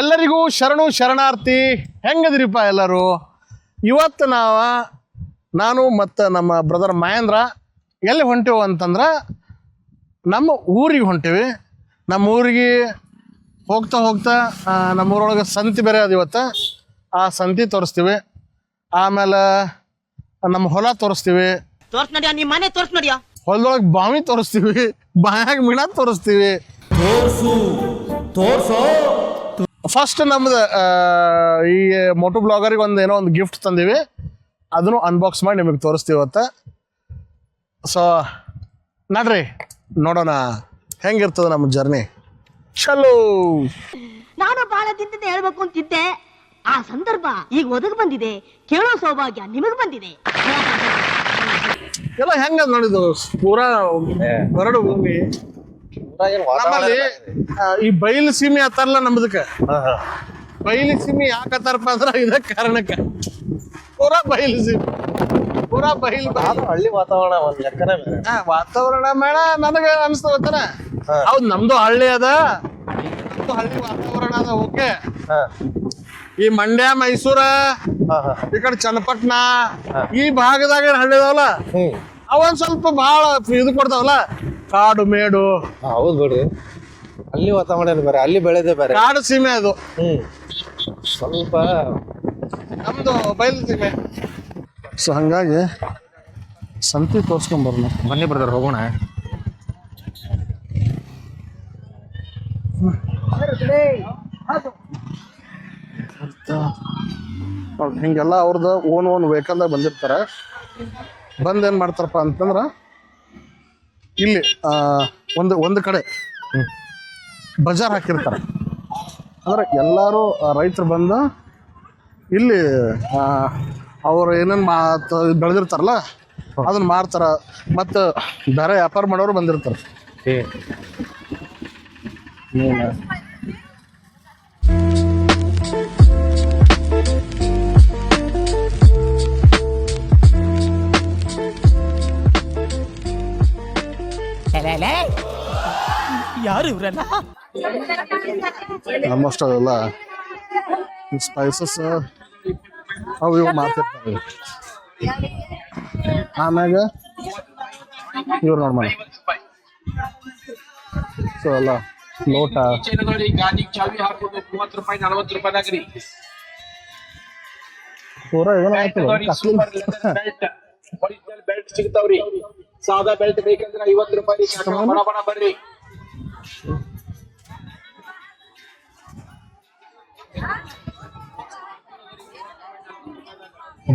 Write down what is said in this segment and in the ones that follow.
ಎಲ್ಲರಿಗೂ ಶರಣು ಶರಣಾರ್ಥಿ ಹೆಂಗದಿರಿಪ್ಪ ಎಲ್ಲರೂ? ಇವತ್ತು ನಾವು ನಾನು ಮತ್ತು ನಮ್ಮ ಬ್ರದರ್ ಮಹೇಂದ್ರ ಎಲ್ಲಿ ಹೊಂಟೇವು ಅಂತಂದ್ರೆ ನಮ್ಮ ಊರಿಗೆ ಹೊಂಟೇವಿ. ನಮ್ಮ ಊರಿಗೆ ಹೋಗ್ತಾ ಹೋಗ್ತಾ ನಮ್ಮೂರೊಳಗೆ ನಮ್ಮ ಊರೊಳಗೆ ಸಂತಿ ಬೇರೆ ಅದು ಇವತ್ತು. ಆ ಸಂತಿ ತೋರಿಸ್ತೀವಿ. ಆಮೇಲೆ ನಮ್ಮ ಹೊಲ ತೋರಿಸ್ತೀವಿ. ತೋರ್ಸ್ ತೋರ್ಸ್ ಹೊಲದೊಳಗೆ ಬಾವಿ ತೋರಿಸ್ತೀವಿ. ಬಾಯಾಗ ಮಿಣ ತೋರಿಸ್ತೀವಿ. ಫಸ್ಟ್ ನಮ್ದು ಈ ಮೋಟೋ ಬ್ಲಾಗರಿಗೆ ಒಂದು ಏನೋ ಒಂದು ಗಿಫ್ಟ್ ತಂದೀವಿ. ಅದನ್ನು ಅನ್ಬಾಕ್ಸ್ ಮಾಡಿ ನಿಮಗೆ ತೋರಿಸ್ತೀವಿ ಇವತ್ತು. ಸೊ ನಡ್ರಿ ನೋಡೋಣ. ಹೆಂಗಿರ್ತದ ನಮ್ಮ ಜರ್ನಿ ಚಲೋ ನಾನು ಬಹಳ ದಿನದಿಂದ ಹೇಳ್ಬೇಕು ಅಂತಿದ್ದೆ. ಆ ಸಂದರ್ಭ ಈಗ ಒದಗಿ ಬಂದಿದೆ. ಕೇಳೋ ಸೌಭಾಗ್ಯ ನಿಮಗ್ ಬಂದಿದೆ. ಎಲ್ಲ ಹೆಂಗ ನೋಡಿದ್ದು? ಪೂರಾ ಬರಡು ಭೂಮಿ. ನಮ್ಮಲ್ಲಿ ಈ ಬಯಲು ಸೀಮೆ ಹತ್ತಾರಲ್ಲ ನಮ್ದಕ್ಕ. ಬಯಲು ಸೀಮೆ ಯಾಕತ್ತಾರಪ್ಪ ಅಂದ್ರೆ ಇದ ಕಾರಣಕ್ಕ. ಪೂರಾ ಬಯಲು ಸೀಮೆ. ಪೂರಾ ಬಯಲು ಬಯಲು ಹಳ್ಳಿ ವಾತಾವರಣ ಒಂದ್ ಲೆಕ್ಕನೇ ವಾತಾವರಣ ಮೇಡ ನನಗೆ ಅನಿಸ್ತು ಹೌದು ಹೌದ್ ನಮ್ದು ಹಳ್ಳಿ ಅದ. ನಮ್ದು ಹಳ್ಳಿ ವಾತಾವರಣ ಅದ ಓಕೆ. ಹಾ. ಈ ಮಂಡ್ಯ ಮೈಸೂರ ಈ ಕಡೆ ಚನ್ನಪಟ್ಟಣ ಈ ಭಾಗದಾಗ ಹಳ್ಳಿದಾವಲ್ಲ ಹಳ್ಳಿ ಅದಾವಲ್ಲ? ಹ್ಮ್. ಅವನ್ ಸ್ವಲ್ಪ ಬಹಳ ಇದು ಕೊಡ್ತಾವಲ್ಲ ಕಾಡು ಮೇಡು. ಹೌದು ಬಿಡ್ರಿ. ಅಲ್ಲಿ ವಾತಾವರಣ ಬೇರೆ ಅಲ್ಲಿ ಬೆಳೆದೆ ಬೇರೆ. ಕಾಡು ಸೀಮೆ ಅದು. ಹ್ಮ್. ಸ್ವಲ್ಪ ನಮ್ದು ಬಯಲು ಸೀಮೆ. ಸೊ ಹಂಗಾಗಿ ಸಂತಿ ತೋರ್ಸ್ಕೊಂಬರ್ನ ಬನ್ನಿ ಬ್ರದರ್ ಹೋಗೋಣ. ಹಿಂಗೆಲ್ಲ ಅವ್ರದ್ದು ಓನ್ ಓನ್ ವೆಹಿಕಲ್ದಾಗ ಬಂದಿರ್ತಾರೆ. ಬಂದು ಏನು ಮಾಡ್ತಾರಪ್ಪ ಅಂತಂದ್ರೆ ಇಲ್ಲಿ ಒಂದು ಒಂದು ಕಡೆ ಬಜಾರ್ ಹಾಕಿರ್ತಾರೆ. ಅಂದರೆ ಎಲ್ಲರೂ ರೈತರು ಬಂದು ಇಲ್ಲಿ ಅವರು ಏನೇನು ಮಾ ಬೆಳೆದಿರ್ತಾರಲ್ಲ ಅದನ್ನು ಮಾರ್ತಾರೆ. ಮತ್ತು ಬೇರೆ ವ್ಯಾಪಾರ ಮಾಡೋರು ಬಂದಿರ್ತಾರೆ. ಯಾರು ಇವ್ರಲ್ಲ ಆಲ್ಮೋಸ್ಟ್ ಅವೆಲ್ಲ ಸ್ಪೈಸಸ್ ಅವು ಇವು ಮಾಡ್ತಿರ್ತಾರೆ ಆಮ್ಯಾಗ ಇವ್ರು ನೋಡ್ಮ ಸೊ ಎಲ್ಲ ಲೋಟ. ಪೂರ ಒರಿಜಿನಲ್ ಬೆಲ್ಟ್ ಸಿಗ್ತಾವ್ರಿ. ಸಾದಾ ಬೆಲ್ಟ್ ಬೇಕಂದ್ರೆ ಐವತ್ತು ರೂಪಾಯಿ. ಬರ್ರಿ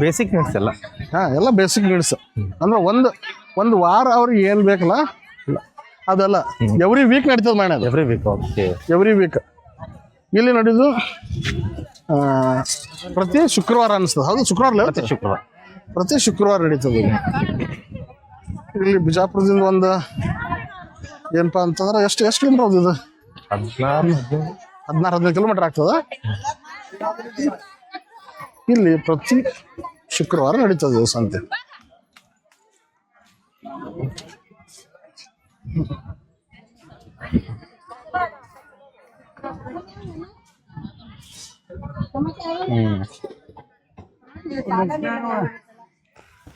ಬೇಸಿಕ್ ನೀಡ್ಸ್ ಎಲ್ಲ? ಹಾ ಎಲ್ಲ ಬೇಸಿಕ್ ನೀಡ್ಸ್ ಅಂದ್ರೆ ಒಂದು ಒಂದು ವಾರ ಅವ್ರಿಗೆ ಏನು ಬೇಕಲ್ಲ? ಅದೆಲ್ಲ. ಎವ್ರಿ ವೀಕ್ ನಡೀತದೆ ಮಾಡಿ ಅದು. Every week okay every week ಇಲ್ಲಿ ನಡೆದು? ಪ್ರತಿ ಶುಕ್ರವಾರ ಅನಿಸ್ತದೆ. ಹೌದು ಶುಕ್ರವಾರ ಶುಕ್ರವಾರ. ಪ್ರತಿ ಶುಕ್ರವಾರ ನಡೀತದೆ ಇಲ್ಲಿ. ಬಿಜಾಪುರದಿಂದ ಒಂದು ಏನಪ್ಪ ಅಂತಂದ್ರೆ ಎಷ್ಟು ಎಷ್ಟು ಕಿಲೋಮೀಟರ್ ಇದು? ಹದಿನಾರು ಹದಿನೈದು ಕಿಲೋಮೀಟರ್ ಆಗ್ತದ? ಇಲ್ಲಿ ಪ್ರತಿ ಶುಕ್ರವಾರ ನಡೀತದೆ ಸಂತೆ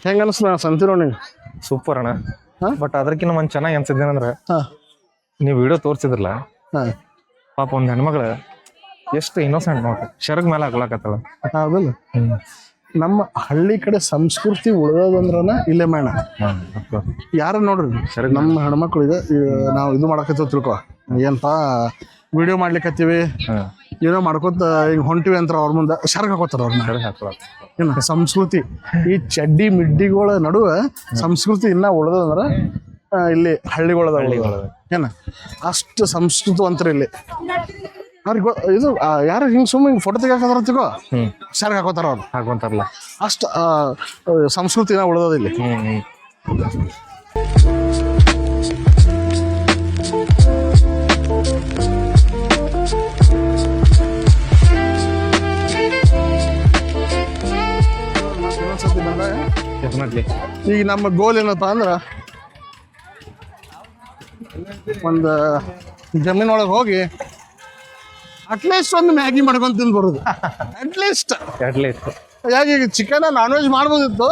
ಹೆಂಗ ಅನಿಸ್ತ ಸಂತೆ ನೋಡಿ ಸೂಪರ್ ಅಣ್ಣ? ಬಟ್ ಅದಕ್ಕಿಂತ ಒಂದು ಚೆನ್ನಾಗಿ ಅನ್ಸಿದ್ದೇನಂದ್ರೆ ನೀವು ವಿಡಿಯೋ ತೋರ್ಸಿದ್ರಲ್ಲ ಹಾ. ಪಾಪ ಒಂದು ಹೆಣ್ಮಗಳು ಎಷ್ಟು ಇನ್ನೋಸೆಂಟ್ ನೋಡ್ರಿ. ಶರಗ್ ಮೇಲೆ ಹಾಕೊಳಕತ್ತಳ ಹೌದಲ್ಲ ನಮ್ಮ ಹಳ್ಳಿ ಕಡೆ ಸಂಸ್ಕೃತಿ ಉಳಿಯೋದಂದ್ರನ ಇಲ್ಲೇ ಮೇಣ. ಯಾರ ನೋಡ್ರಿ? ನಮ್ಮ ಹೆಣ್ಮಕ್ಳು ಇದೆ. ನಾವು ಇದು ಮಾಡಕತ್ತೀವಿ ತಿಳ್ಕೊ. ಏನಪ್ಪ? ವಿಡಿಯೋ ಮಾಡ್ಲಿಕ್ಕತ್ತೀವಿ ಏನೋ ಮಾಡ್ಕೊತ ಈಗ ಹೊಂಟಿವಿ ಅಂತ ಅವ್ರ ಮುಂದೆ. ಶರಗ್ ಹಾಕೋತಾರ ಅವ್ರನ್ನ ಏನ ಸಂಸ್ಕೃತಿ? ಈ ಚಡ್ಡಿ ಮಿಡ್ಡಿಗಳ ನಡುವೆ ಸಂಸ್ಕೃತಿ ಇನ್ನ ಉಳ್ದಂದ್ರ ಆ, ಇಲ್ಲಿ ಹಳ್ಳಿಗಳದ ಏನ? ಅಷ್ಟು ಸಂಸ್ಕೃತವಂತರ ಇಲ್ಲಿ. ಅವ್ರಿಗೆ ಇದು ಯಾರು ಹಿಂಗೆ ಸುಮ್ಮನೆ ಹಿಂಗೆ ಫೋಟೋ ತೆಗಿಯಾಕತ್ತಾರ ತಿಗೋ ಹ್ಞೂ ಶರ್ಗ್ ಹಾಕೋತಾರ ಅವ್ರು. ಹಾಕೊಂತಾರಲ್ಲ. ಅಷ್ಟು ಸಂಸ್ಕೃತಿನ ಉಳ್ದದ ಇಲ್ಲಿ. ಈಗ ನಮ್ಮ ಗೋಲ್ ಏನಪ್ಪ ಅಂದ್ರ ಒಂದು ಜಮೀನೊಳಗೆ ಹೋಗಿ ಅಟ್ಲೀಸ್ಟ್ ಒಂದು ಮ್ಯಾಗಿ ಮಾಡ್ಕೊಂಡು ತಿಂದು ಬರೋದು ಅಟ್ಲೀಸ್ಟ್ ಅಟ್ಲೀಸ್ಟ್ ಯಾಕೆ ಈಗ ಚಿಕನ್ ನಾನ್ ವೆಜ್ ಮಾಡ್ಬೋದಿತ್ತು?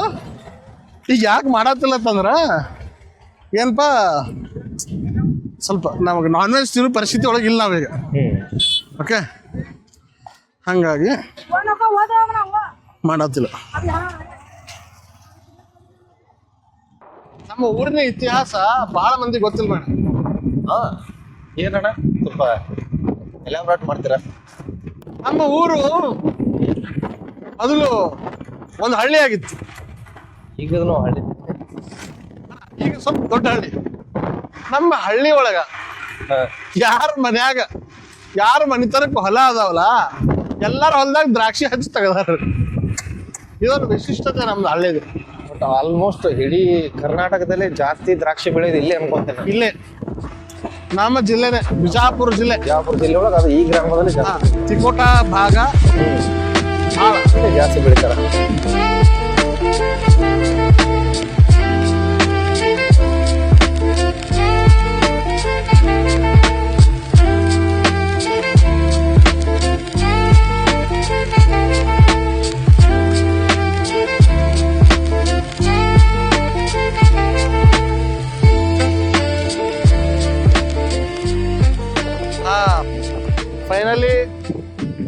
ಈಗ ಯಾಕೆ ಮಾಡತ್ತಿಲ್ಲ ಅಂತಂದ್ರೆ ಏನಪ್ಪ ಸ್ವಲ್ಪ ನಮಗೆ ನಾನ್ ವೆಜ್ ತಿನ್ನೋ ಪರಿಸ್ಥಿತಿ ಒಳಗೆ ಇಲ್ಲ ನಾವೀಗ. ಓಕೆ ಹಾಗಾಗಿ ಮಾಡತ್ತಿಲ್ಲ ನಮ್ಮ ಊರಿನ ಇತಿಹಾಸ ಭಾಳ ಮಂದಿ ಗೊತ್ತಿಲ್ಲ ಮೇಡಮ್ ಏನಣ್ಣ? ಸ್ವಲ್ಪ ಎಲಾಬ್ರೇಟ್ ಮಾಡ್ತೀರಾ? ನಮ್ಮ ಊರು ಮೊದಲು ಒಂದು ಹಳ್ಳಿ ಆಗಿತ್ತು. ಈಗಲೂ ಹಳ್ಳಿ. ಈಗ ಸ್ವಲ್ಪ ದೊಡ್ಡ ಹಳ್ಳಿ. ನಮ್ಮ ಹಳ್ಳಿ ಒಳಗ ಯಾರ ಮನ್ಯಾಗ ಯಾರ ಮನಿತನಕ್ಕೆ ಹೊಲ ಅದಾವಲ್ಲ ಎಲ್ಲಾರ ಹೊಲದಾಗ ದ್ರಾಕ್ಷಿ ಹಚ್ಚಿ ತೆಗದಾರ. ಇದೊಂದು ವಿಶಿಷ್ಟತೆ ನಮ್ದು ಹಳ್ಳಿದು. ಬಟ್ ಆಲ್ಮೋಸ್ಟ್ ಇಡೀ ಕರ್ನಾಟಕದಲ್ಲಿ ಜಾಸ್ತಿ ದ್ರಾಕ್ಷಿ ಬೆಳೆಯೋದು ಇಲ್ಲೇ ಅನ್ಕೊಂತೇನೆ. ಇಲ್ಲೇ. ನಮ್ಮ ಜಿಲ್ಲೆನೆ ಬಿಜಾಪುರ ಜಿಲ್ಲೆ. ಬಿಜಾಪುರ ಜಿಲ್ಲೆ ಒಳಗೆ ಅದು ಈ ಗ್ರಾಮದಲ್ಲಿ ಚಿಕ್ಕೋಟ ಭಾಗ. ಜಾಸ್ತಿ ಬೆಳಿತಾರ.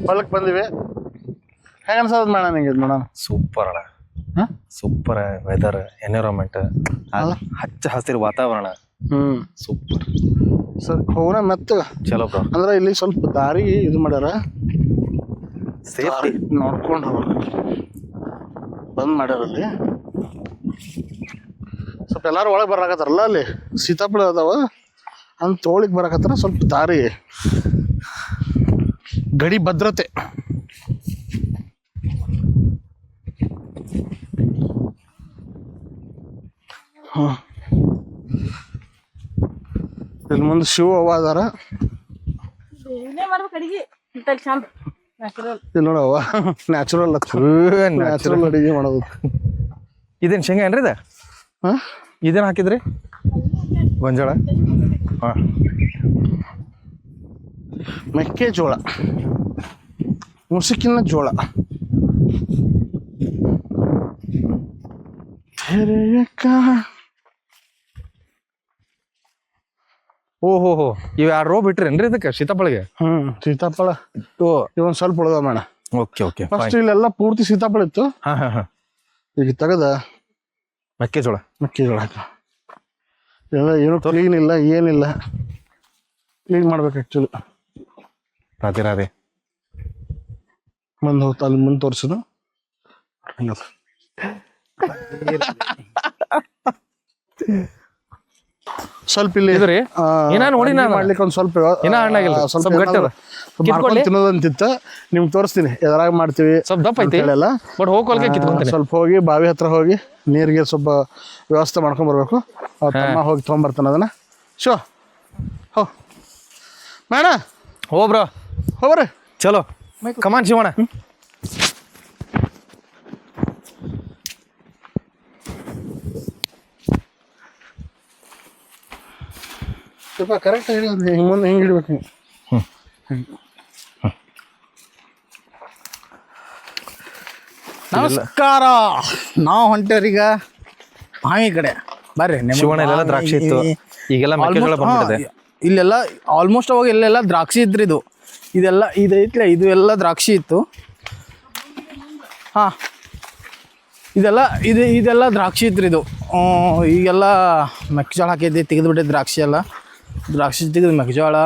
ಹೊಲಕ್ಕೆ ಬಂದಿವಿ. ಹೆಂಗ ಅನ್ಸೋದು ಮೇಡಮ್ ಇದು ಮೇಡಮ್ ಸೂಪರ್ ಅಣ್ಣ. ಹಾಂ? ಸೂಪರ್ ವೆದರ್ ಎನ್ವಿರಾನ್ಮೆಂಟ್ ಅಲ್ಲ? ಹಚ್ಚ ಹಸಿರು ವಾತಾವರಣ. ಹ್ಮ್. ಸೂಪರ್ ಸರ್ ಹೋಗೋಣ ಮತ್ತೆ? ಚಲೋ ಬ್ರೋ. ಅಂದ್ರೆ ಇಲ್ಲಿ ಸ್ವಲ್ಪ ದಾರಿ ಇದು ಮಾಡ್ಯಾರ. ಸೇಫ್ಟಿ ನೋಡ್ಕೊಂಡು ಹೋಗ್ಬೇಕು. ಬಂದ್ ಮಾಡ್ಯಾರ ಅಲ್ಲಿ. ಸ್ವಲ್ಪ ಎಲ್ಲಾರು ಒಳಗೆ ಬರಕತ್ತಾರಲ್ಲ ಅಲ್ಲಿ? ಸೀತಾಫಲ ಅದಾವ. ಅಂತ ತೋಳಿಗೆ ಬರಕತ್ತಾರ ಸ್ವಲ್ಪ ದಾರಿ. ಗಡಿ ಭದ್ರತೆ. ಹಾ. ಇಲ್ಲಿ ಮುಂದೆ ಶಿವ ಅವಾದಾರ ಇಲ್ಲಿ ನೋಡವ್ವ ನ್ಯಾಚುರಲ್ ನ್ಯಾಚುರಲ್ ಅಡಿಗೆ ಮಾಡೋದು ಇದೇನು ಶೇಂಗಾ ಏನ್ರಿ ಇದ? ಹಾ? ಇದೇನು ಹಾಕಿದ್ರಿ? ಗೊಂಜಾಳ? ಹಾ. ಮೆಕ್ಕೆಜೋಳ. ಮುಸುಕಿನ ಜೋಳ. ಓಹೋಹೋ ಕಾ- ಓ ಹೋ ಇವ್ ಯಾರೋ ರೋ ಬಿಟ್ರೇನ್ರಿ ಇದಕ್ಕೆ ಸೀತಾಫಳಿಗೆ ಹ್ಮ್ ಸೀತಾಫಲ ಇವನ್ ಸ್ವಲ್ಪ ಉಳ್ದ ಮೇಡ. ಓಕೆ ಓಕೆ ಫಸ್ಟ್ ಇಲ್ಲೆಲ್ಲ ಪೂರ್ತಿ ಸೀತಾಫಳ ಇತ್ತು. ಹಾ ಹಾ ಹಾ. ಈಗ ತೆಗದ. ಮೆಕ್ಕೆಜೋಳ. ಮೆಕ್ಕೆಜೋಳ ಎಲ್ಲ ಏನು ಕ್ಲೀನ್ ಇಲ್ಲ ಏನಿಲ್ಲ. ಕ್ಲೀನ್ ಮಾಡ್ಬೇಕು ಆ್ಯಕ್ಚುಲಿ ರಾಧೆ ರಾಧೆ ಮುಂದೆ ಹೋಗ್ತಾ ಅಲ್ಲಿ ಮುಂದೆ ತೋರಿಸೋದು. ಸ್ವಲ್ಪ ಇಲ್ಲಿ ಇದ್ರಿ? ಏನ ನೋಡಿ ನಾನು. ಮಾಡ್ಲಿಕ್ಕೆ ಒಂದು ಸ್ವಲ್ಪ ಏನ ಹಣ್ಣಾಗಿಲ್ಲ. ಸ್ವಲ್ಪ ಸ್ವಲ್ಪ ಗಟ್ಟಿ ಅದ. ಏನಾದ್ರು ಮಾಡ್ಕೊಂಡು ತಿನ್ನೋದಂತಿತ್ತ ನಿಮ್ಗೆ ತೋರಿಸ್ತೀನಿ. ಎದ್ರಾಗ ಮಾಡ್ತೀವಿ ಸ್ವಲ್ಪ ದಪ್ಪ ಐತಿ. ಅಂತೇಳೆಲ್ಲ. ಬಟ್ ಆ, ಕಿತ್ಕೊಂತೀನಿ. ಸ್ವಲ್ಪ ಹೋಗಿ ಬಾವಿ ಹತ್ರ ಹೋಗಿ ನೀರಿಗೆ ಸ್ವಲ್ಪ ವ್ಯವಸ್ಥೆ ಮಾಡ್ಕೊಂಡ್ ಬರ್ಬೇಕು. ತಮ್ಮ ಹೋಗಿ ತೊಗೊಂಬರ್ತಾನೆ ಅದನ್ನ. ಶೋ ಹೋ. ಮೇಡ! ಹೋ ಬ್ರೋ. ಹೋಗ್ರಿ ಚಲೋ. ಕಮಾನ್ ಶಿವಣ ಸ್ವಲ್ಪ ಕರೆಕ್ಟ್ ಹೇಳಿ ಹಿಂಗೆ ಮುಂದೆ ಹಿಂಗೆ ಇಡ್ಬೇಕು ಹಿಂಗೆ ನಮಸ್ಕಾರ. ನಾವು ಹೊಂಟೇವ್ರೀಗ ಬಾವಿ ಕಡೆ. ಬರ್ರಿ ಶಿವಣ್ಣ ದ್ರಾಕ್ಷಿ ಇತ್ತು. ಈಗೆಲ್ಲ ಮೆಕ್ಕೆಜೋಳ ಬಂದ್ಬಿಟ್ಟಿದೆ. ಇಲ್ಲೆಲ್ಲ ಆಲ್ಮೋಸ್ಟ್ ಅವಾಗ ಇಲ್ಲೆಲ್ಲ ದ್ರಾಕ್ಷಿ ಇದ್ರಿ ಇದು ಇದೆಲ್ಲ ಇದು ಐತ್ಲೆ ಇದು ಎಲ್ಲ ದ್ರಾಕ್ಷಿ ಇತ್ತು. ಹಾ. ಇದೆಲ್ಲ ಇದು ಇದೆಲ್ಲ ದ್ರಾಕ್ಷಿ ಇತ್ತು ಇದು. ಈಗೆಲ್ಲ ಮೆಕ್ಕೆಜೋಳ ಹಾಕಿದ್ದೆ ತೆಗೆದುಬಿಟ್ಟೆ ದ್ರಾಕ್ಷಿ ಎಲ್ಲ. ದ್ರಾಕ್ಷಿ ತೆಗೆದು ಮೆಕ್ಕೆಜೋಳ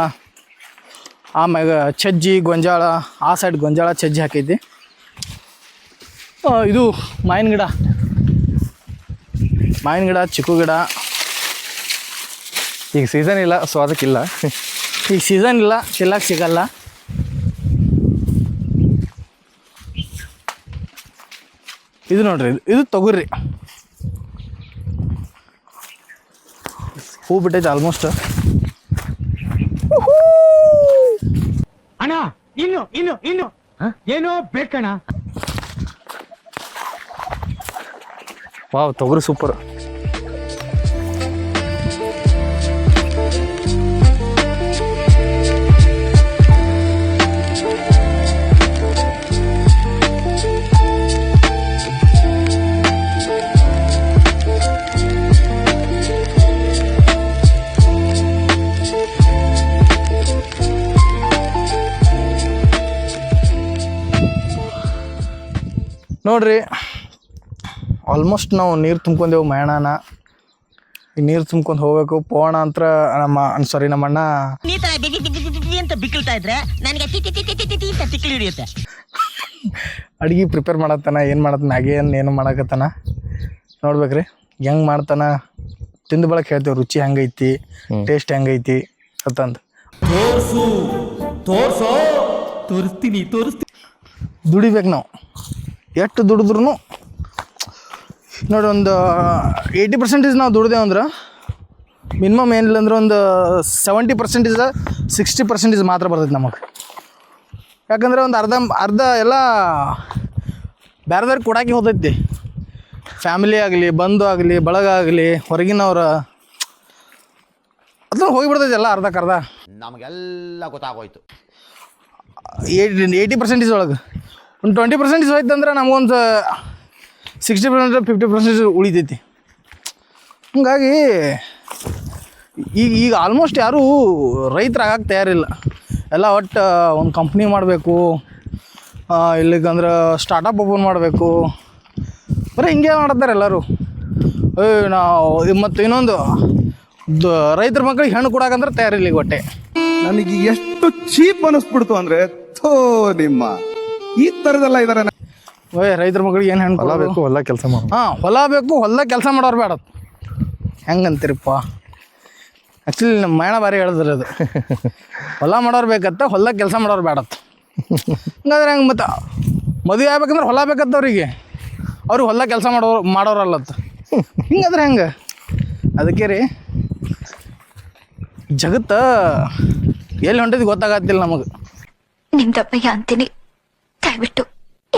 ಆಮ್ಯಾಗ ಸಜ್ಜಿ ಗೊಂಜಾಳ ಆ ಸೈಡ್ ಗೊಂಜಾಳ ಸಜ್ಜಿ ಹಾಕೈತಿ ಆ, ಇದು ಮಾವಿನ ಗಿಡ. ಮಾವಿನ ಗಿಡ ಚಿಕ್ಕು ಗಿಡ. ಈಗ ಸೀಸನ್ ಇಲ್ಲ ಸೊ ಅದಕ್ಕಿಲ್ಲ. ಈಗ ಸೀಸನ್ ಇಲ್ಲ ತಿಲ್ಲಕ್ಕೆ ಸಿಗಲ್ಲ. ಇದು ನೋಡ್ರಿ ಇದು ಇದು ತೊಗರಿ. ಹೂ ಬಿಟ್ಟೈತೆ ಆಲ್ಮೋಸ್ಟ್ ಅಣ್ಣ ಇನ್ನು ಇನ್ನು ಇನ್ನು. ಏನೋ ಬೇಕಣ್ಣ. ವಾವ್ ತೊಗರಿ ಸೂಪರ್ ನೋಡ್ರಿ ಆಲ್ಮೋಸ್ಟ್ ನಾವು ನೀರು ತುಂಬ್ಕೊಂಡೆವು ಮಯಾಣನ ಈ ನೀರು ತುಂಬ್ಕೊಂಡು ಹೋಗ್ಬೇಕು. ಪೋಣ ಅಂತ ನಮ್ಮ ಸಾರಿ ನಮ್ಮ ಅಣ್ಣ. ನೀ ತರ ಬಿಗಿ ಬಿಗಿ ಬಿಗಿ ಬಿಗಿ ಅಂತ ಬಿಕ್ಕಳ್ತಾ ಇದ್ರೆ ನನಗೆ ಅಂತ ಹಿಡಿಯುತ್ತೆ. ಅಡ್ಗೆ ಪ್ರಿಪೇರ್ ಮಾಡತ್ತಾನ ಏನು ಮಾಡತ್ತಾನ ಹಾಗೆ ಏನು ಏನು ಮಾಡಕತ್ತಾನ? ನೋಡ್ಬೇಕ್ರಿ ಹೆಂಗೆ ಮಾಡ್ತಾನ? ತಿಂದು ಬಳಕೆ ಹೇಳ್ತೇವೆ ರುಚಿ ಹೆಂಗೈತಿ ಟೇಸ್ಟ್ ಹೆಂಗೈತಿ ಅಂತಂದು. ತೋರಿಸ್ತೀನಿ ತೋರಿಸ್ತೀನಿ. ದುಡಿಬೇಕು ನಾವು. ಎಷ್ಟು ದುಡಿದ್ರು ನೋಡಿ ಒಂದು ಏಯ್ಟಿ ಪರ್ಸೆಂಟೇಜ್ ನಾವು ದುಡ್ದೇವು ಅಂದ್ರೆ ಮಿನಿಮಮ್ ಏನಿಲ್ಲ ಅಂದ್ರೆ ಒಂದು ಸೆವೆಂಟಿ ಪರ್ಸೆಂಟೇಜ್ ಸಿಕ್ಸ್ಟಿ ಪರ್ಸೆಂಟೇಜ್ ಮಾತ್ರ ಬರ್ತೈತೆ ನಮಗೆ. ಯಾಕಂದ್ರೆ ಒಂದು ಅರ್ಧ ಅರ್ಧ ಎಲ್ಲ ಬೇರೆದವ್ರಿಗೆ ಕೊಡಾಕಿ ಹೋದೈತಿ ಫ್ಯಾಮಿಲಿ ಆಗಲಿ ಬಂಧು ಆಗಲಿ ಬಳಗ ಆಗಲಿ ಹೊರಗಿನವ್ರ ಅದನ್ನು ಹೋಗಿಬಿಡ್ತೈತೆ ಎಲ್ಲ ಅರ್ಧಕ್ಕರ್ಧ ನಮಗೆಲ್ಲ ಗೊತ್ತಾಗೋಯ್ತು. ಏಯ್ಟಿ ಏಯ್ಟಿ ಪರ್ಸೆಂಟೇಜ್ ಒಳಗೆ. ಒಂದು ಟ್ವೆಂಟಿ ಪರ್ಸೆಂಟೇಜ್ ಹೋಯ್ತು ಅಂದ್ರೆ ನಮಗೊಂದು ಸಿಕ್ಸ್ಟಿ ಪರ್ಸೆಂಟ್ ಫಿಫ್ಟಿ ಪರ್ಸೆಂಟೇಜ್ ಉಳಿತೈತಿ. ಹಂಗಾಗಿ ಈಗ ಈಗ ಆಲ್ಮೋಸ್ಟ್ ಯಾರೂ ರೈತರಾಗಕ್ಕೆ ತಯಾರಿಲ್ಲ. ಎಲ್ಲ ಒಟ್ಟು ಒಂದು ಕಂಪ್ನಿ ಮಾಡಬೇಕು ಇಲ್ಲಿಗಂದ್ರೆ ಸ್ಟಾರ್ಟಪ್ ಓಪನ್ ಮಾಡಬೇಕು. ಬರೀ ಹಿಂಗೆ ಮಾಡ್ತಾರೆ ಎಲ್ಲರೂ. ನಾವು ಮತ್ತು ಇನ್ನೊಂದು, ದ ರೈತರ ಮಕ್ಕಳಿಗೆ ಹೆಣ್ಣು ಕೊಡಕಂದ್ರೆ ತಯಾರಿಲ್ಲ ಈಗ ಒಟ್ಟೆ. ನನಗೆ ಎಷ್ಟು ಚೀಪ್ ಅನಿಸ್ಬಿಡ್ತು ಅಂದರೆ ಥೋ ನಿಮ್ಮ. ಈ ತರದೆಲ್ಲ ಇದಾರೆ ಓಯ್ ರೈತರ ಮಗಳಿಗೆ ಏನು ಹೆಣ್ಣು ಹೊಲ ಬೇಕು ಹೊಲ ಕೆಲಸ ಮಾಡೋ. ಹಾಂ ಹೊಲ ಬೇಕು ಹೊಲ್ದಾಗ ಕೆಲಸ ಮಾಡೋರು ಬೇಡ. ಹೆಂಗಂತೀರಪ್ಪ? ಆ್ಯಕ್ಚುಲಿ ನಮ್ಮ ಮೇಣ ಬಾರಿ ಹೇಳಿದ್ರೆ ಅದು. ಹೊಲ ಮಾಡೋರು ಬೇಕತ್ತ ಹೊಲ್ದಾಗ ಕೆಲಸ ಮಾಡೋರು ಬೇಡತ್ತ ಹಂಗಾದ್ರೆ ಹೆಂಗೆ ಮತ್ತೆ? ಮದುವೆ ಆಗ್ಬೇಕಂದ್ರೆ ಹೊಲ ಬೇಕತ್ತ ಅವ್ರಿಗೆ ಅವ್ರಿಗೆ ಹೊಲ ಕೆಲಸ ಮಾಡೋರು ಮಾಡೋರಲ್ಲತ್ತ ಹಿಂಗಾದ್ರೆ ಹೆಂಗೆ? ಅದಕ್ಕೆ ರೀ ಜಗತ್ತು ಎಲ್ಲಿ ಹೊಂಟಿದ್ ಗೊತ್ತಾಗತ್ತಿಲ್ಲ ನಮಗೆ. ನಿಮ್ದಪ್ಪಯ್ಯ ಅಂತೀನಿ. ದಯವಿಟ್ಟು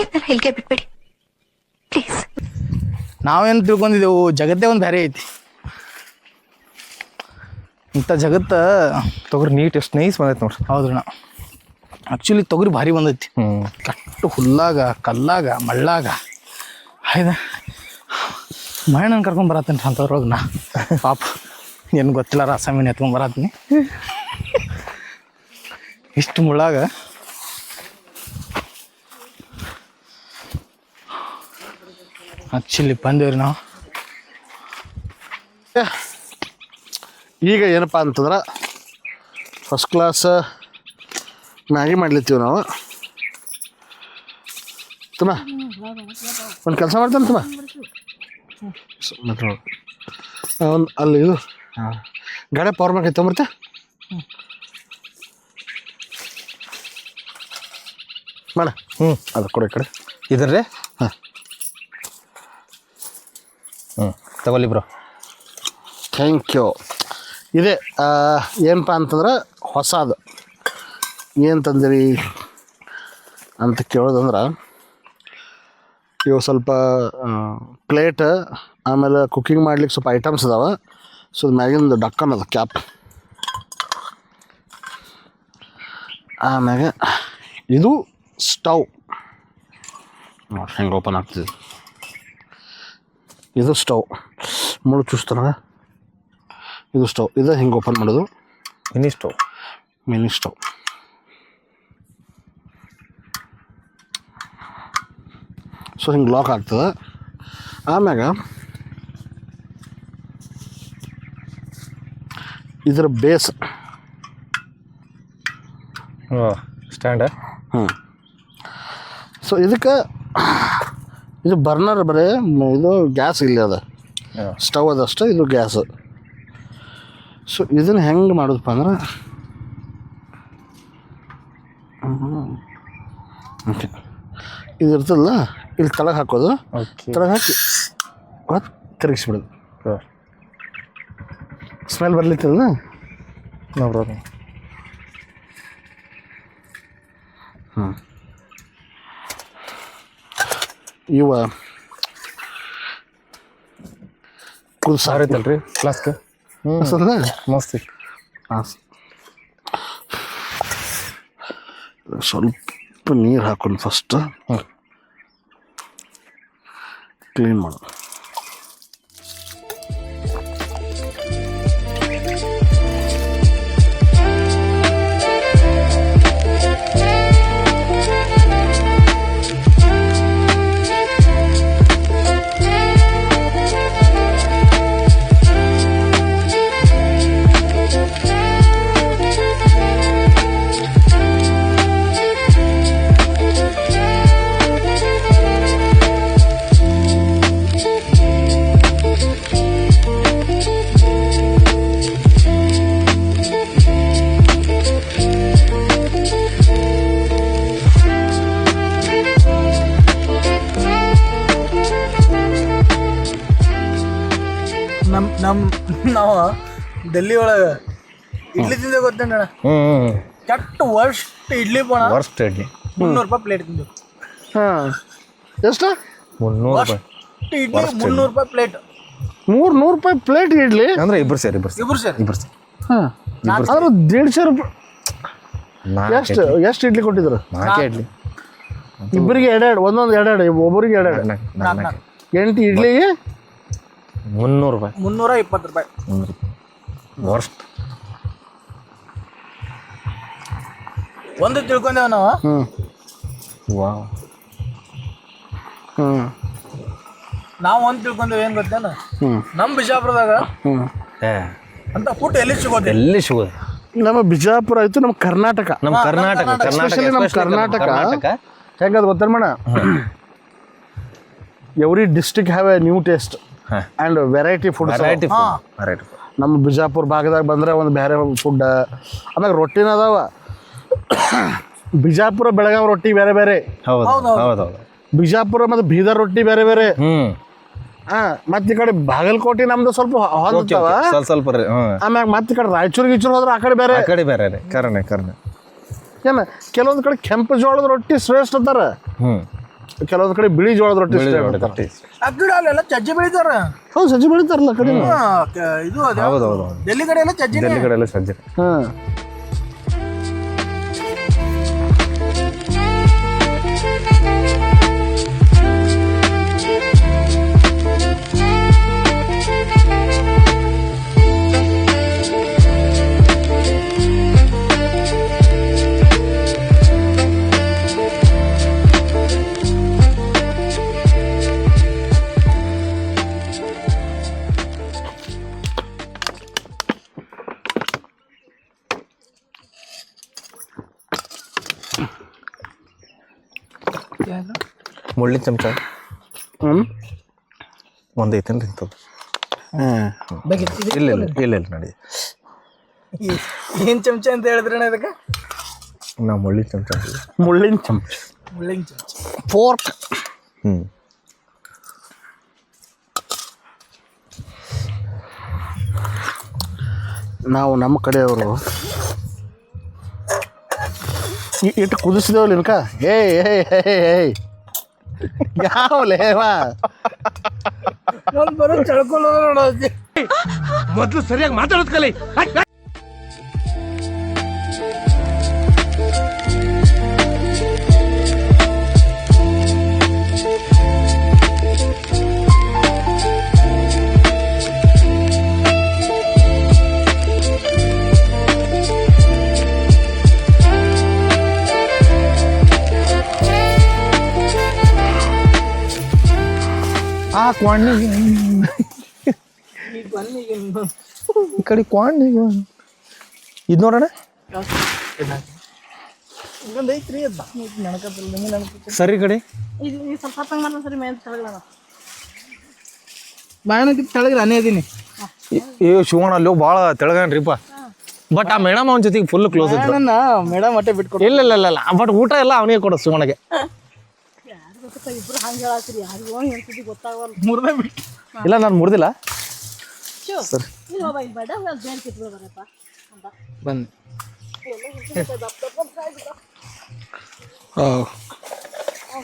ಇದನ್ನ ಹೇಳಿಕೆ ಬಿಟ್ಬಿಡಿ. ಪ್ಲೀಸ್ ನಾವೇನು ತಿಳ್ಕೊಂಡಿದ್ದೆವು? ಜಗತ್ತೇ ಒಂದು ಬೇರೆ ಐತಿ. ಇಂಥ ಜಗತ್ತ ತೊಗರಿ ನೀಟ್ ಎಷ್ಟು ನೈಸ್ ಬಂದೈತೆ ನೋಡ್ರಿ. ನಾ ಆ್ಯಕ್ಚುಲಿ ತೊಗರಿ ಭಾರಿ ಬಂದೈತಿ. ಕಟ್ಟು ಹುಲ್ಲಾಗ ಕಲ್ಲಾಗ ಮಳ್ಳಾಗ. ಆಯ್ದ ಮಹಣ್ಣನ ಕರ್ಕೊಂಡು ಬರತ್ತೇನೆ ಅಂಥವ್ರೊಳಗೆ ನಾ ಪಾಪ. ಏನು ಗೊತ್ತಿಲ್ಲ ರಾಸಾಮಿನ ಎತ್ಕೊಂಡು ಬರತ್ತೀನಿ. ಇಷ್ಟು ಮುಳ್ಳಾಗ ಆ್ಯಕ್ಚುಲಿ ಬಂದೇವ್ರಿ ನಾವು. ಈಗ ಏನಪ್ಪ ಅಂತಂದ್ರೆ ಫಸ್ಟ್ ಕ್ಲಾಸ್ ಮ್ಯಾಗಿ ಮಾಡ್ಲಿತ್ತೀವಿ ನಾವು. ತುಮ ಒಂದು ಕೆಲಸ ಮಾಡ್ತಾನೆ ತುಮ ಒಂದು ಅಲ್ಲಿ ಇದು. ಗಾಡಿ ಪವರ್ ಬ್ಯಾಂಕ್ ಐತೆ ಮತ್ತೆ ಮಾಡ. ಹ್ಞೂ ಅದು ಕೊಡಿ ಈ ಕಡೆ. ಇದ್ರಿ ಹಾಂ ಹ್ಞೂ ತಗೊಳ್ಳಿ ಬ್ರೋ. ಥ್ಯಾಂಕ್ ಯು ಇದೆ ಏನಪ್ಪ ಅಂತಂದ್ರೆ ಹೊಸದು. ಏನು ತಂದಿರಿ ಅಂತ ಕೇಳೋದಂದ್ರೆ, ಇವು ಸ್ವಲ್ಪ ಪ್ಲೇಟ್ ಆಮೇಲೆ ಕುಕ್ಕಿಂಗ್ ಮಾಡ್ಲಿಕ್ಕೆ ಸ್ವಲ್ಪ ಐಟಮ್ಸ್ ಇದಾವೆ. ಸೊ ಮ್ಯಾಗಿಂದು ಡಕ್ಕನ್ ಅದು ಕ್ಯಾಪ್ ಆಮ್ಯಾಗ ಇದು ಸ್ಟವ್ ಹೆಂಗೆ ಓಪನ್ ಆಗ್ತದೆ. ಇದು ಸ್ಟವ್ ಮುಳು ಚುಸ್ತಾನ ಇದು ಸ್ಟವ್ ಇದು ಹಿಂಗೆ ಓಪನ್ ಮಾಡೋದು mini stove mini stove so ಹಿಂಗೆ ಲಾಕ್ ಆಗ್ತದೆ ಆಮ್ಯಾಗ ಇದರ ಬೇಸ್ ಸ್ಟ್ಯಾಂಡ ಹ್ಞೂ ಸೊ ಇದಕ್ಕೆ ಇದು ಬರ್ನರ್ ಬರೀ ಇದು ಗ್ಯಾಸ್ ಇಲ್ಲಿ ಅದ. ಸ್ಟವ್ ಅದಷ್ಟು ಇದು ಗ್ಯಾಸ್. ಸೊ ಇದನ್ನು ಹೆಂಗೆ ಮಾಡೋದಪ್ಪ ಅಂದ್ರೆ ಓಕೆ. ಇದು ಇರ್ತದಲ್ಲ ಇಲ್ಲಿ ತಳಗೆ ಹಾಕೋದು. ತಳಗೆ ಹಾಕಿ ಮತ್ತೆ ತಿರುಗಿಸ್ಬಿಡೋದು. ಸ್ಮೆಲ್ ಬರ್ಲಿತ್ತಲ್ಲ? ನೋಡ್ರಿ ಬ್ರೋ ಇವ ಕುದಿಸ ಸಾರಿ ಐತಲ್ರಿ ಫ್ಲಾಸ್ಕ್ ಹ್ಞೂ ಮಸ್ತ್ ಐತಿ. ಸ್ವಲ್ಪ ನೀರು ಹಾಕೊಂಡು ಫಸ್ಟ್ ಕ್ಲೀನ್ ಮಾಡು. ನಮ್ಮ ನಾವು ಡೆಲ್ಲಿ ಒಳಗೆ ಇಡ್ಲಿ ತಿಂದ ಗೊತ್ತೇನ ಹ್ಞೂ ಕೆಟ್ಟ ವರ್ಸ್ಟ್ ಇಡ್ಲಿ ಪೋಣ. ವರ್ಸ್ಟ್ ಇಡ್ಲಿ. ಮುನ್ನೂರು ರೂಪಾಯಿ ಪ್ಲೇಟ್ ತಿಂದು ಹಾಂ. ಎಷ್ಟು? ಮುನ್ನೂರು ರೂಪಾಯಿ. ಇಡ್ಲಿ ಮುನ್ನೂರು ರೂಪಾಯಿ ಪ್ಲೇಟ್ ಮೂರು ನೂರು ರೂಪಾಯಿ ಪ್ಲೇಟ್ ಇಡ್ಲಿ? ಅಂದ್ರೆ ಇಬ್ರು ಸೇರಿ ಇಬ್ಬರು ಸೇರಿ. ಇಬ್ರು ಸೇರಿ. ಇಬ್ರು ಸೇರಿ. ಹಾಂ. ಆದ್ರೆ ದೇಡ್ಶೆ ರೂಪಾಯಿ ಎಷ್ಟು ಎಷ್ಟು ಇಡ್ಲಿ ಕೊಟ್ಟಿದ್ರು? ನಾಲ್ಕೇ ಇಡ್ಲಿ. ಇಬ್ಬರಿಗೆ ಎರಡೆರಡು ಒಂದೊಂದು ಎರಡೆರಡು ಒಬ್ಬರಿಗೆ ಎರಡೆರಡು. ಎಂಟು ಇಡ್ಲಿಗೆ ಮುನ್ನೂರು ರೂಪಾಯಿ. ಮುನ್ನೂರ ಇಪ್ಪತ್ತು ರೂಪಾಯಿ. ವರ್ಷ ವರ್ಸ್ಟ್ ಒಂದು ತಿಳ್ಕೊಂಡೇವ ನಾವು? ಹ್ಞೂ ವಾವ್ ಹ್ಞೂ ನಾವು ಒಂದು ತಿಳ್ಕೊಂಡೇವೆ ಏನು ಗೊತ್ತೇನು? ಹ್ಞೂ ನಮ್ಮ ಬಿಜಾಪುರದಾಗ ಹ್ಞೂ ಏ. ಅಂತ ಫುಡ್ ಎಲ್ಲಿ ಸಿಗೋದು ಎಲ್ಲಿ ಸಿಗೋದು ನಮ್ಮ ಬಿಜಾಪುರ ಆಯ್ತು ನಮ್ಮ ಕರ್ನಾಟಕ. ನಮ್ಮ ಕರ್ನಾಟಕ ಕರ್ನಾಟಕ. Especially ನಮ್ಮ ಕರ್ನಾಟಕ. ಹೆಂಗದು ಗೊತ್ತೇನು ಮೇಡ every district have a new taste ಹಾ. And variety food variety variety ನಮ್ಮ ಬಿಜಾಪುರ ಭಾಗದಾಗ ಬಂದ್ರೆ ಒಂದು ಬೇರೆ ಫುಡ್ ಆಮೇಲೆ ರೊಟ್ಟಿನ ಅದಾವ. ಬಿಜಾಪುರ ಬೆಳಗಾವಿ ರೊಟ್ಟಿ ಬೇರೆ ಬೇರೆ. ಹೌದು ಹೌದು ಹೌದು. ಬಿಜಾಪುರ ಮತ್ತು ಬೀದರ್ ರೊಟ್ಟಿ ಬೇರೆ ಬೇರೆ. ಮತ್ತು ಈ ಕಡೆ ಬಾಗಲಕೋಟೆ ನಮ್ದು ಸ್ವಲ್ಪ ಹೊಂದ್ತಾವ ಸ್ವಲ್ಪ ಆಮ್ಯಾಗ ಮತ್ತೆ ಈ ಕಡೆ ರಾಯಚೂರು ಗೀಚೂರು ಹೋದ್ರೆ ಆ ಕಡೆ ಬೇರೆ. ಆ ಕಡೆ ಬೇರೆ ರೀ ಕಾರಣ ಕರ್ನೆ. ಏನ ಕೆಲವೊಂದು ಕಡೆ ಕೆಂಪು ಜೋಳದ ರೊಟ್ಟಿ ಶ್ರೇಷ್ಠ ಅಂತಾರ. ಹ್ಮ್. ಕೆಲವೊಂದು ಕಡೆ ಬಿಳಿ ಜೋಳದ ರೊಟ್ಟಿ ರೊಟ್ಟಿ. ಅಲ್ಲೆಲ್ಲ ಚಜ್ಜಿ ಬೆಳಿತಾರ. ಹೌದು ಸಜ್ಜಿ ಬೆಳಿತಾರಲ್ಲ ಆ ಕಡೆ ಕ- ಇದು ಅದ ಹೌದು ಹೌದು ಹೌದು ಡೆಲ್ಲಿ ಕಡೆ ಎಲ್ಲ ಚಜ್ಜಿ ಡೆಲ್ಲಿ ಕಡೆ ಎಲ್ಲ ಸಜ್ಜೆ ಹಾಂ. ಮುಳ್ಳಿ ಚಮಚ. ಹ್ಞೂ ಒಂದು ರೀ ಇಂಥದ್ದು ಹಾಂ. ಇಲ್ಲ ಇಲ್ಲ ಇಲ್ಲ ಇಲ್ಲ ನಡಿ. ಏನು ಚಮಚ ಅಂತ ಹೇಳಿದ್ರಣ್ಣ ಇದಕ್ಕೆ? ನಾವು ಮುಳ್ಳಿನ ಚಮಚ ಮುಳ್ಳಿನ ಚಮಚ. ಮುಳ್ಳಿನ ಚಮಚ. ಫೋರ್ಕ್. ಹ್ಞೂ ನಾವು ನಮ್ಮ ಕಡೆಯವರು ಇಟ್ಟು ಕುದಿಸಿದೇವಲ್ಲ ಇನ್ಕ ಏಯ್ ಏಯ್ ಏಯ್ ಹೇ ಯಾವ ಲೇವಾ? ಮೊದಲು ಸರಿಯಾಗಿ ಮಾತಾಡೋದ್ ಕಲಿ. ಈ ಕಡೆ ಕ್ವಾಣಿಗೆ ಇದು ನೋಡೋಣ. ಸರಿ ಕಡೆ. ತೆಳಗ್ರಿ ಅದೀನಿ ಶಿವಣ್ಣ ಅಲ್ಲಿ ಭಾಳ ತೆಳಗನ್ರಿಪ್ಪ ಬಟ್ ಆ ಮೇಡಮ್ ಅವನ ಜೊತೆಗೆ ಫುಲ್ ಕ್ಲೋಸ್ ಮೇಡಮ್ ಅಟ್ಟೆ ಬಿಟ್ಕೊಡು. ಇಲ್ಲ ಇಲ್ಲ ಇಲ್ಲ ಇಲ್ಲ. ಬಟ್ ಊಟ ಎಲ್ಲ ಅವನಿಗೆ ಕೊಡ ಶಿವಣ್ಣಗೆ. ಇಬ್ರು ಹಂಗೆ ಹೇಳತ್ತೀರಿ ಯಾರಿಗೂ ಹೇಳ್ತಿದ್ದಿ ಗೊತ್ತಾಗವಲ್ಲ ಮೂರನೇ ಬಿಟ್ಟು. ಇಲ್ಲ ನಾನು ಮುಡ್ದಿಲ್ಲ ಇಲ್ಲಿ ಹೋಗ ಇಲ್ಲಿ ಬಡ ಬೇರೆ ಕಿತ್ಬಿಡ ಬರಪ್ಪ. ಅಂತ ಬಂದು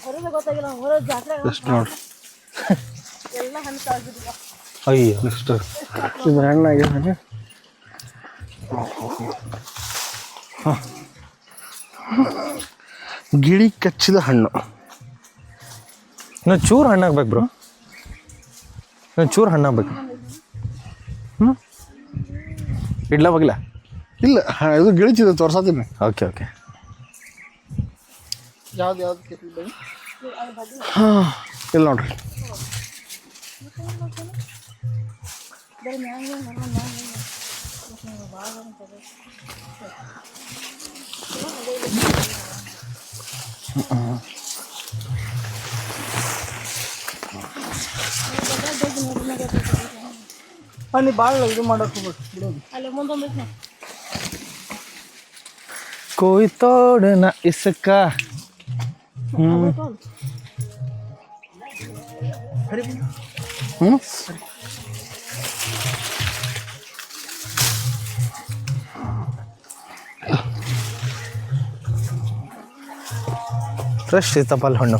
ಹೊರಗೆ ಗೊತ್ತಾಗಿಲ್ಲ ಹೊರಗೆ ಜಾತ್ರೆ ನೋಡ್ರಿ ಎಲ್ಲ ಹಣ್ಣು ಕಾಯ್ದಿಲ್ಲ ಅಯ್ಯೋ ಇದು ಹೆಣ್ಣಾಗಿದೆ ಗಿಳಿ ಕಚ್ಚಿದ ಹಣ್ಣು. ನಾ ಚೂರು ಹಣ್ಣಾಗ್ಬೇಕು ಬ್ರೋ ನಾನು ಚೂರು ಹಣ್ಣಾಗ್ಬೇಕು. ಹ್ಞೂ ಇಡ್ಲ ಹೋಗಿಲ್ಲ? ಇಲ್ಲ ಹ, ಇದು ಗಿಳಿಚಿದೆ ತೋರ್ಸತ್ತೀನಿ ಓಕೆ ಓಕೆ ಯಾವ್ದು ಯಾವ್ದು ಇಲ್ಲ ನೋಡ್ರಿ. ಅಲ್ಲಿ ಭಾಳ ಇದು ಮಾಡೋಕೆ ಬಿಡೋದು ಅಲ್ಲೇ ಮುಂದೊಂದು ಕೊಯ್ತೋಡನ ಇಸಕ. ಹ್ಞೂ ಫ್ರೆಶ್ ಸೀತಾಫಲ ಹಣ್ಣು.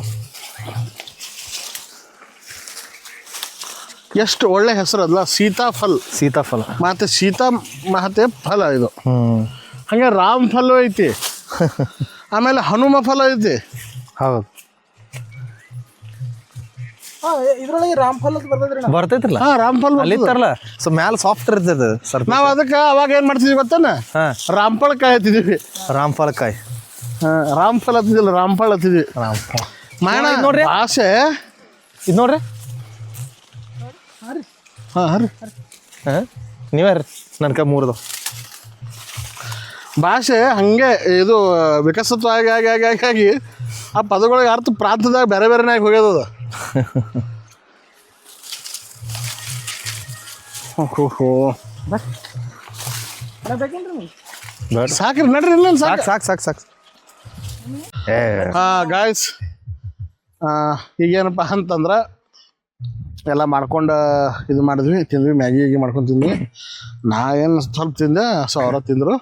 ಎಷ್ಟು ಒಳ್ಳೆ ಹೆಸರು ಅದಲ್ಲ ಸೀತಾಫಲ್. ಸೀತಾಫಲ. ಮತ್ತೆ ಸೀತಾ ಮಹತೆ ಫಲ ಇದು. ಹ್ಮ್. ಹಂಗೆ ರಾಮ್ ಫಲ ಐತಿ. ಆಮೇಲೆ ಹನುಮ ಫಲ ಐತಿ. ಹೌದು. ಇದ್ರೊಳಗೆ ರಾಮ್ಫಲ್ ಅಂತ ಬರ್ತದ್ರಿ ಬರ್ತೈತ್ರಲ್ಲ? ಹಾ ರಾಮ್ ಫಲ ಅಲ್ಲಿ ಇತ್ತಾರಲ್ಲ ಸೊ ಮ್ಯಾಲ ಸಾಫ್ಟ್ ಇರ್ತದೆ ಸರ್ ನಾವು ಅದಕ್ಕೆ ಅವಾಗ ಏನು ಮಾಡ್ತಿದ್ವಿ ಗೊತ್ತಾನ? ಹಾ. ರಾಮ್ಫಳ ಕಾಯಿ ಹತ್ತಿದ್ವಿ ರಾಮ್ಫಲಕಾಯಿ ಹಾಂ ರಾಮ್ಫಲ ಹತ್ತಿದಿಲ್ಲ ರಾಮ್ಫಳ ಹತ್ತಿದ್ವಿ ರಾಮ್ಫಲ ಇದ್ ನೋಡ್ರಿ. ಆಸೆ ಇದು ನೋಡ್ರಿ. ಹಾ ಹರಿ ಹಾಂ ನೀವೇ ರೀ ನನ್ನ ಕೈ ಮೂರ್ದು. ಭಾಷೆ ಹಂಗೆ ಇದು ವಿಕಸತ್ವ ಆಗಿ ಆಗಿ ಆಗಿ ಆಗಿ ಆಗಿ ಆ ಪದಗಳಿಗೆ ಅರ್ಥ ಪ್ರಾಂತದಾಗ ಬೇರೆ ಬೇರೆನೇ ಆಗಿ ಹೋಗ್ಯದ ಓಹೋ ಸಾಕ್ರಿ ನಡ್ರಿ ಇಲ್ಲ ಸಾಕು. ಸಾಕು ಸಾಕು ಸಾಕು ಹಾ ಗಾಯ್ಸ್ ಈಗೇನಪ್ಪ ಅಂತಂದ್ರೆ ಎಲ್ಲ ಮಾಡ್ಕೊಂಡು ಇದು ಮಾಡಿದ್ವಿ, ತಿಂದ್ವಿ, ಮ್ಯಾಗಿ ಗೀಗಿ ಮಾಡ್ಕೊಂಡು ತಿಂದ್ವಿ. ನಾ ಏನು ಸ್ವಲ್ಪ ತಿಂದೆ, ಸೊ ಅವರ ತಿಂದರು.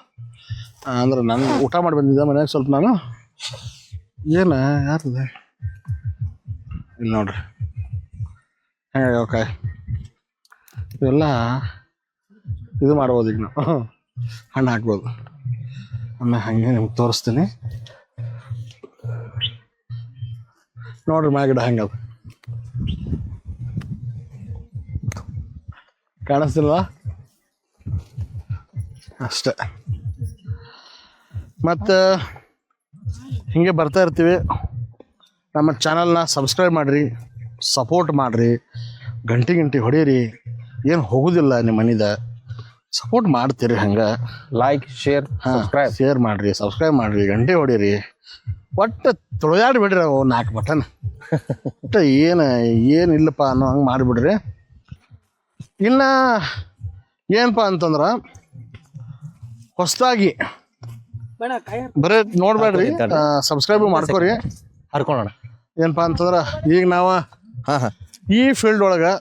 ಅಂದ್ರೆ ನಾನು ಊಟ ಮಾಡಿ ಬಂದಿದ್ದೆ ಮನ್ಯಾಗ ಸ್ವಲ್ಪ ನಾನು. ಏನು, ಯಾರ್ದು? ಇಲ್ಲಿ ನೋಡ್ರಿ. ಹೆಂಗೆ ಕಾಯಿ ಇವೆಲ್ಲ ಇದು ಮಾಡ್ಬೋದು ಈಗ ನಾವು. ಹಣ್ಣು ಹಾಕ್ಬೋದು. ಆಮೇಲೆ ಹಾಗೆ ನಿಮ್ಗೆ ತೋರಿಸ್ತೀನಿ. ನೋಡ್ರಿ ಮ್ಯಾಗಿಡ ಹಂಗದ ಕಾಣಿಸ್ತಿಲ್ವಾ? ಅಷ್ಟೆ. ಮತ್ತು ಹಿಂಗೆ ಬರ್ತಾ ಇರ್ತೀವಿ. ನಮ್ಮ ಚಾನಲ್ನ ಸಬ್ಸ್ಕ್ರೈಬ್ ಮಾಡಿರಿ ಸಪೋರ್ಟ್ ಮಾಡಿರಿ ಗಂಟೆ ಗಂಟೆ ಹೊಡೀರಿ. ಏನು ಹೋಗೋದಿಲ್ಲ ನಿಮ್ಮ ಮನಿದ. ಸಪೋರ್ಟ್ ಮಾಡ್ತೀರಿ ಹಂಗೆ. ಲೈಕ್ ಶೇರ್ ಹಾಂ ಶೇರ್ ಮಾಡಿರಿ ಸಬ್ಸ್ಕ್ರೈಬ್ ಮಾಡಿರಿ ಗಂಟೆ ಹೊಡೀರಿ. ಒಟ್ಟು ತೊಳೆದಾಡ್ಬಿಡ್ರಿ ಬಿಡ್ರಿ ಅವು ನಾಲ್ಕು ಬಟನ್ ಒಟ್ಟು ಏನು ಏನಿಲ್ಲಪ್ಪ ಅನ್ನೋ ಹಂಗೆ ಮಾಡಿಬಿಡ್ರಿ. ಇನ್ನು ಏನಪ್ಪ ಅಂತಂದ್ರೆ ಹೊಸದಾಗಿ ಬರೀ ನೋಡ್ಬೇಡ್ರಿ ಸಬ್ಸ್ಕ್ರೈಬ್ ಮಾಡ್ಕೋರಿ. ಹರ್ಕೊಳ್ಳೋಣ ಏನಪ್ಪ ಅಂತಂದ್ರೆ ಈಗ ನಾವು ಹಾಂ ಹಾಂ. ಈ ಫೀಲ್ಡ್ ಒಳಗೆ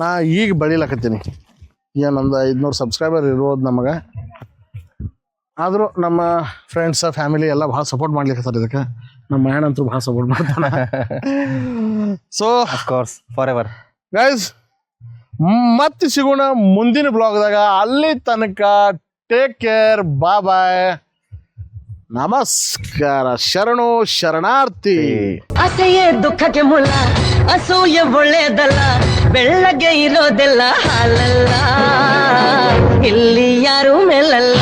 ನಾ ಈಗ ಬೆಳಿಲಕತ್ತೀನಿ ಏನೊಂದು ಐದ್ನೂರು ಸಬ್ಸ್ಕ್ರೈಬರ್ ಇರೋದು ನಮಗೆ. ಆದರೂ ನಮ್ಮ ಫ್ರೆಂಡ್ಸ ಫ್ಯಾಮಿಲಿ ಎಲ್ಲ ಭಾಳ ಸಪೋರ್ಟ್ ಮಾಡ್ಲಿಕ್ಕೆ ಇದಕ್ಕೆ. ನಮ್ಮ ಮಹಣ್ಣಂತೂ ಭಾಳ ಸಪೋರ್ಟ್ ಮಾಡ್ತಾನೆ so course forever guys ಮತ್ತೆ ಸಿಗೋಣ ಮುಂದಿನ ಬ್ಲಾಗ್ದಾಗ. ಅಲ್ಲಿ ತನಕ ಟೇಕ್ ಕೇರ್ ಬಾ ಬಾಯ್ ನಮಸ್ಕಾರ, ಶರಣು ಶರಣಾರ್ಥಿ. ಅಸಹ್ಯ ದುಃಖಕ್ಕೆ ಮುಲ್ಲ ಅಸೂಯ ಒಳ್ಳೆಯದಲ್ಲ, ಬೆಳ್ಳಗೆ ಇರೋದೆಲ್ಲ ಹಾಲಲ್ಲ. ಇಲ್ಲಿ ಯಾರು ಮೇಲಲ್ಲ.